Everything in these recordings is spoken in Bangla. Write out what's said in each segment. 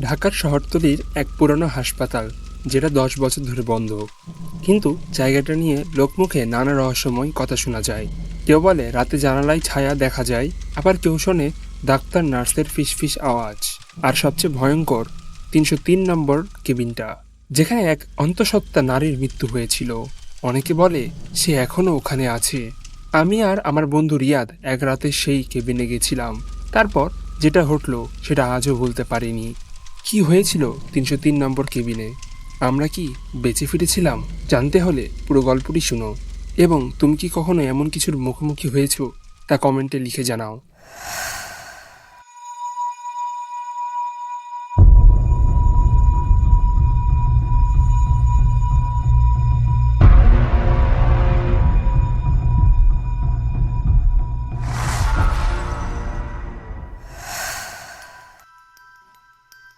ঢাকার শহরতলির এক পুরনো হাসপাতাল, যেটা দশ বছর ধরে বন্ধ। কিন্তু জায়গাটা নিয়ে লোকমুখে নানা রহস্যময় কথা শোনা যায়। কেউ বলে, রাতে জানালায় ছায়া দেখা যায়, আবার কেউ শোনে, ডাক্তার নার্সের ফিসফিস আওয়াজ। আর সবচেয়ে ভয়ঙ্কর, তিনশো তিন নম্বর কেবিনটা, যেখানে এক অন্তঃসত্ত্বা নারীর মৃত্যু হয়েছিল। অনেকে বলে, সে এখনও ওখানে আছে। আমি আর আমার বন্ধু রিয়াদ এক রাতে সেই কেবিনে গেছিলাম। তারপর যেটা ঘটলো, সেটা আজও বলতে পারিনি। কি হয়েছিল তিনশো তিন নম্বর কেবিনে? আমরা কি বেঁচে ফিরেছিলাম? জানতে হলে পুরো গল্পটি শুনো। এবং তুমি কি কখনো এমন কিছুর মুখোমুখি হয়েছো? তা কমেন্টে লিখে জানাও।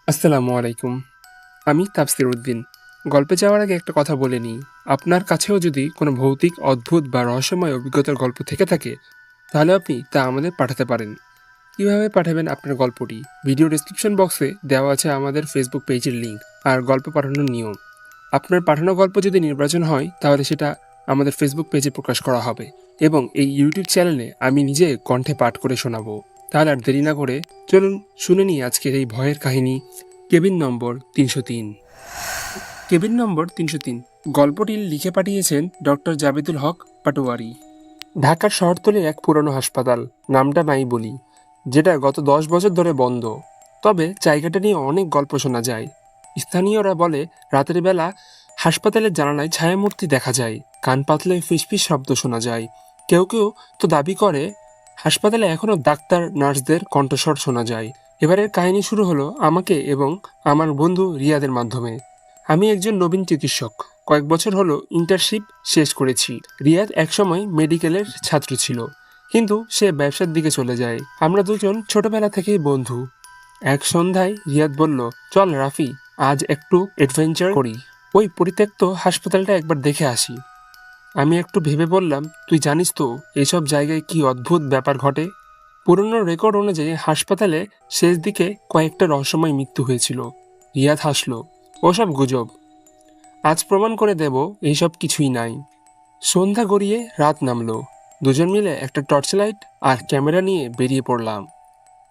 আসসালামু আলাইকুম। আমি তাফসির উদ্দিন। গল্পে যাওয়ার আগে একটা কথা বলে নিই। আপনার কাছেও যদি কোনো ভৌতিক, অদ্ভুত বা রহস্যময় অভিজ্ঞতার গল্প থেকে থাকে, তাহলে আপনি তা আমাদের পাঠাতে পারেন। কীভাবে পাঠাবেন আপনার গল্পটি? ভিডিও ডিসক্রিপশন বক্সে দেওয়া আছে আমাদের ফেসবুক পেজের লিঙ্ক আর গল্প পাঠানোর নিয়ম। আপনার পাঠানো গল্প যদি নির্বাচন হয়, তাহলে সেটা আমাদের ফেসবুক পেজে প্রকাশ করা হবে এবং এই ইউটিউব চ্যানেলে আমি নিজে কণ্ঠে পাঠ করে শোনাবো। তাহলে আর দেরি না করে চলুন শুনে নিই আজকের এই ভয়ের কাহিনী, কেবিন নম্বর তিনশো তিন। কেবিন নম্বর তিনশো তিন। গল্পটি লিখে পাঠিয়েছেন ডক্টর জাবেদুল হক পাটোয়ারি। ঢাকার শহরতলির এক পুরনো হাসপাতাল, নামটা নাই বলি, যেটা গত দশ বছর ধরে বন্ধ। তবে জায়গাটা নিয়ে অনেক গল্প শোনা যায়। স্থানীয়রা বলে, রাতের বেলা হাসপাতালের জানালায় ছায়ামূর্তি দেখা যায়, কান পাতলে ফিসফিস শব্দ শোনা যায়। কেউ কেউ তো দাবি করে হাসপাতালে এখনও ডাক্তার, নার্সদের কণ্ঠস্বর শোনা যায়। এবারের কাহিনী শুরু হলো আমাকে এবং আমার বন্ধু রিয়াদের মাধ্যমে। আমি একজন নবীন চিকিৎসক। কয়েক বছর হলো ইন্টার্নশিপ শেষ করেছি। রিয়াদ একসময় মেডিকেলের ছাত্র ছিল। কিন্তু সে ব্যবসার দিকে চলে যায়। আমরা দুজন ছোটবেলা থেকেই বন্ধু। এক সন্ধ্যায় রিয়াদ বলল, চল রাফি, আজ একটু অ্যাডভেঞ্চার করি। ওই পরিত্যক্ত হাসপাতালটা একবার দেখে আসি। আমি একটু ভেবে বললাম, তুই জানিস তো এইসব জায়গায় কি অদ্ভুত ব্যাপার ঘটে? পুরনো রেকর্ড অনুযায়ী হাসপাতালে শেষ দিকে কয়েকটা রহস্যময় মৃত্যু হয়েছিল। রিয়াদ হাসলো, ওসব গুজব। আজ প্রমাণ করে দেব এইসব কিছুই নাই। সন্ধ্যা গড়িয়ে রাত নামলো। দুজন মিলে একটা টর্চ লাইট আর ক্যামেরা নিয়ে বেরিয়ে পড়লাম।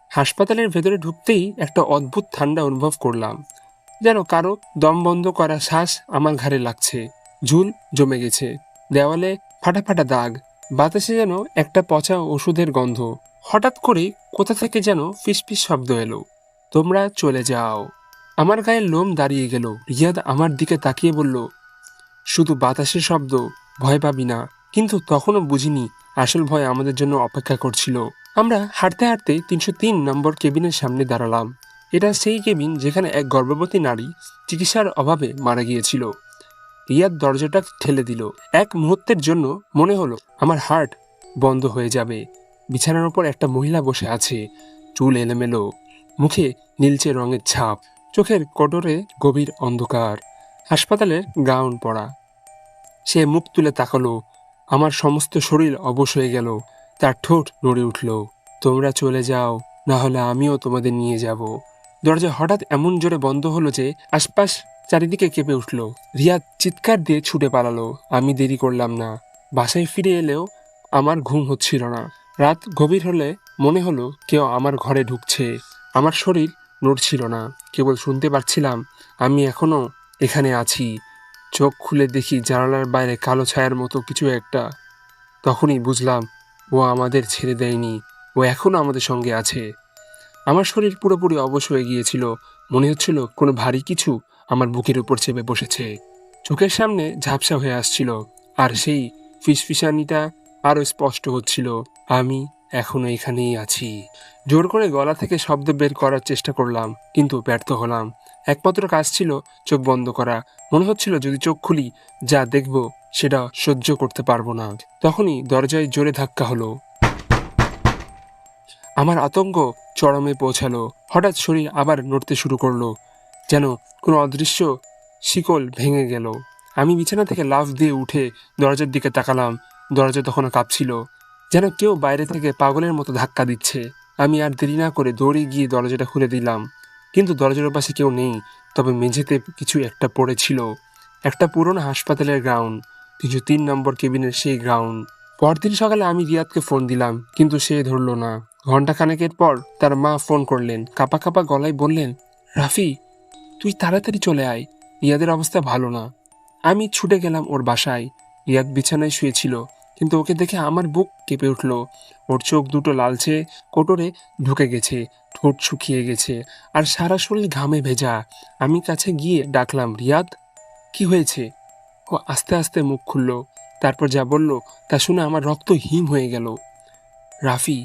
হাসপাতালের ভেতরে ঢুকতেই একটা অদ্ভুত ঠান্ডা অনুভব করলাম। যেন কারও দম বন্ধ করা শ্বাস আমার ঘাড়ে লাগছে। ঝুল জমে গেছে। দেওয়ালে ফাটা ফাটা দাগ, বাতাসে যেন একটা পচা ওষুধের গন্ধ। হঠাৎ করে কোথা থেকে যেন ফিসফিস শব্দ এলো। তোমরা চলে যাও। আমার গায়ে লোম দাঁড়িয়ে গেল। রিয়াদ আমার দিকে তাকিয়ে বলল, শুধু বাতাসের শব্দ, ভয় পাবি না। কিন্তু তখনও বুঝিনি, আসল ভয় আমাদের জন্য অপেক্ষা করছিল। আমরা হাঁটতে হাঁটতে তিনশো তিন নম্বর কেবিনের সামনে দাঁড়ালাম। এটা সেই কেবিন যেখানে এক গর্ভবতী নারী চিকিৎসার অভাবে মারা গিয়েছিল। রিয়াদ দরজাটা ঠেলে দিল। এক মুহূর্তের জন্য মনে হলো, আমার হার্ট বন্ধ হয়ে যাবে। বিছানার উপর একটা মহিলা বসে আছে। চুল এলোমেলো। মুখে নীলচে রঙের ছাপ। চোখের কোটরে গভীর অন্ধকার। হাসপাতালের গাউন পরা। সে মুখ তুলে তাকালো। আমার সমস্ত শরীর অবশ হয়ে গেল। তার ঠোঁট নড়ে উঠল। তোমরা চলে যাও, না হলে আমিও তোমাদের নিয়ে যাব। দরজা হঠাৎ এমন জোরে বন্ধ হলো যে আশপাশ চারিদিকে কেঁপে উঠল। রিয়াদ চিৎকার দিয়ে ছুটে পালালো। আমি দেরি করলাম না। বাসায় ফিরে এলেও আমার ঘুম হচ্ছিল না। রাত গভীর হলে মনে হলো কেউ আমার ঘরে ঢুকছে। আমার শরীর নড়ছিল না। কেবল শুনতে পারছিলাম আমি এখনও এখানে আছি। চোখ খুলে দেখি জানালার বাইরে কালো ছায়ার মতো কিছু একটা। তখনই বুঝলাম, ও আমাদের ছেড়ে দেয়নি। ও এখনও আমাদের সঙ্গে আছে। আমার শরীর পুরোপুরি অবশ হয়ে গিয়েছিল। মনে হচ্ছিল কোনো ভারী কিছু আমার বুকের উপর চেপে বসেছে। চোখের সামনে ঝাপসা হয়ে আসছিল, আর সেই ফিসফিসানিটা আরও স্পষ্ট হচ্ছিল, আমি এখনও এখানেই আছি। জোর করে গলা থেকে শব্দ বের করার চেষ্টা করলাম, কিন্তু ব্যর্থ হলাম। একমাত্র কাজ ছিল চোখ বন্ধ করা। মনে হচ্ছিল যদি চোখ খুলি, যা দেখব সেটা সহ্য করতে পারব না। তখনই দরজায় জোরে ধাক্কা হলো। আমার আতঙ্ক চরমে পৌঁছালো। হঠাৎ শরীর আবার নড়তে শুরু করল, যেন কোনো অদৃশ্য শিকল ভেঙে গেল। আমি বিছানা থেকে লাফ দিয়ে উঠে দরজার দিকে তাকালাম। দরজা তখনও কাঁপছিল, যেন কেউ বাইরে থেকে পাগলের মতো ধাক্কা দিচ্ছে। আমি আর দেরি না করে দৌড়ে গিয়ে দরজাটা খুলে দিলাম। কিন্তু দরজার পাশে কেউ নেই, তবে মেঝেতে কিছু একটা পড়েছিল একটা পুরনো হাসপাতালের গ্রাউন্ড তিনশো তিন নম্বর কেবিনের সেই গ্রাউন্ড। পরদিন সকালে আমি রিয়াদকে ফোন দিলাম, কিন্তু সে ধরলো না। ঘণ্টা খানেকের পর তার মা ফোন করলেন। কাপা কাপা গলায় বললেন, রাফি তুই তাড়াতাড়ি চলে আয়, রিয়াদের অবস্থা ভালো না। আমি ছুটে গেলাম ওর বাসায়। রিয়াদ বিছানায় শুয়েছিল, কিন্তু ওকে দেখে আমার বুক কেঁপে উঠল। ওর চোখ দুটো লালচে কোটরে ঢুকে গেছে, ঠোঁট শুকিয়ে গেছে, আর সারা শরীর ঘামে ভেজা। আমি কাছে গিয়ে ডাকলাম, রিয়াদ, কি হয়েছে? ও আস্তে আস্তে মুখ খুলল, তারপর যা বলল তা শুনে আমার রক্ত হিম হয়ে গেল। রাফি,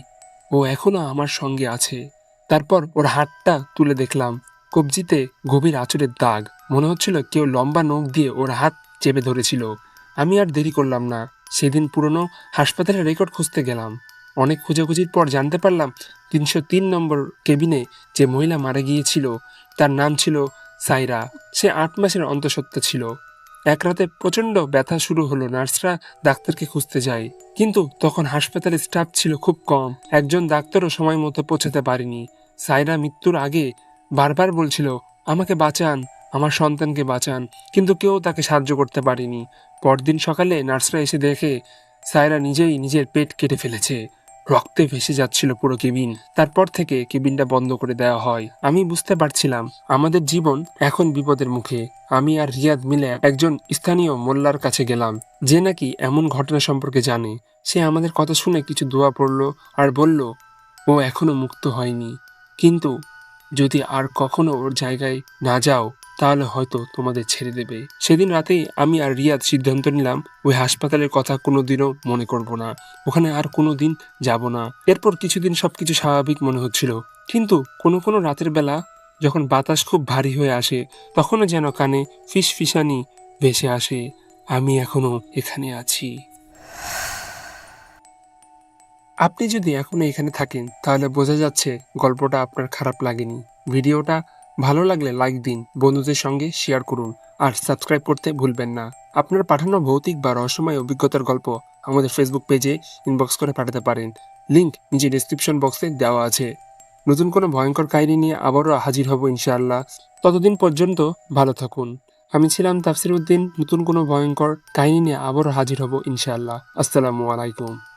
ও এখনও আমার সঙ্গে আছে। তারপর ওর হাতটা তুলে দেখলাম। কবজিতে গভীর আঁচড়ের দাগ। মনে হচ্ছিল কেউ লম্বা নখ দিয়ে ওর হাত চেপে ধরেছিল। আমি আর দেরি করলাম না। সেদিন পুরনো হাসপাতালের রেকর্ড খুঁজতে গেলাম। অনেক খোঁজাখুঁজির পর জানতে পারলাম তিনশো তিন নম্বর কেবিনে যে মহিলা মারা গিয়েছিল, তার নাম ছিল সাইরা। সে আট মাসের অন্তঃসত্ত্বা ছিল। এক রাতে প্রচণ্ড ব্যথা শুরু হলো, নার্সরা ডাক্তারকে খুঁজতে যায়। কিন্তু তখন হাসপাতালে স্টাফ ছিল খুব কম। একজন ডাক্তারও সময় মতো পৌঁছাতে পারেনি। সাইরা মৃত্যুর আগে বারবার বলছিল, আমাকে বাঁচান, আমার সন্তানকে বাঁচান। কিন্তু কেউ তাকে সাহায্য করতে পারেনি। পরদিন সকালে নার্সরা এসে দেখে, সায়রা নিজেই নিজের পেট কেটে ফেলেছে। রক্তে ভেসে যাচ্ছিল পুরো কেবিন। তারপর থেকে কেবিনটা বন্ধ করে দেওয়া হয়। আমি বুঝতে পারছিলাম, আমাদের জীবন এখন বিপদের মুখে। আমি আর রিয়াদ মিলে একজন স্থানীয় মোল্লার কাছে গেলাম। যে নাকি এমন ঘটনা সম্পর্কে জানে। সে আমাদের কথা শুনে কিছু দোয়া পড়ল আর বলল, ও এখনও মুক্ত হয়নি। কিন্তু যদি আর কখনো ওর জায়গায় না যাও, তাহলে হয়তো তোমাদের ছেড়ে দেবে। সেদিন রাতেই আমি আর রিয়াদ সিদ্ধান্ত নিলাম, ওই হাসপাতালের কথা কোনোদিনও মনে করব না। ওখানে আর কোনো দিন যাব না। এরপর কিছুদিন সব কিছু স্বাভাবিক মনে হচ্ছিল। কিন্তু কোনো কোনো রাতের বেলা যখন বাতাস খুব ভারী হয়ে আসে, তখনও যেন কানে ফিস ফিসানি ভেসে আসে, আমি এখনও এখানে আছি। আপনি যদি এখনও এখানে থাকেন, তাহলে বোঝা যাচ্ছে গল্পটা আপনার খারাপ লাগেনি। ভিডিওটা ভালো লাগলে লাইক দিন, বন্ধুদের সঙ্গে শেয়ার করুন, আর সাবস্ক্রাইব করতে ভুলবেন না। আপনার পাঠানো ভৌতিক বা রহস্যময় অভিজ্ঞতার গল্প আমাদের ফেসবুক পেজে ইনবক্স করে পাঠাতে পারেন। লিংক নিচে ডিসক্রিপশন বক্সে দেওয়া আছে। নতুন কোনো ভয়ঙ্কর কাহিনী নিয়ে আবারও হাজির হব ইনশাআল্লাহ। ততদিন পর্যন্ত ভালো থাকুন। আমি ছিলাম তাফসির উদ্দিন। নতুন কোনো ভয়ঙ্কর কাহিনী নিয়ে আবারও হাজির হব ইনশাআল্লাহ। আসসালামু আলাইকুম।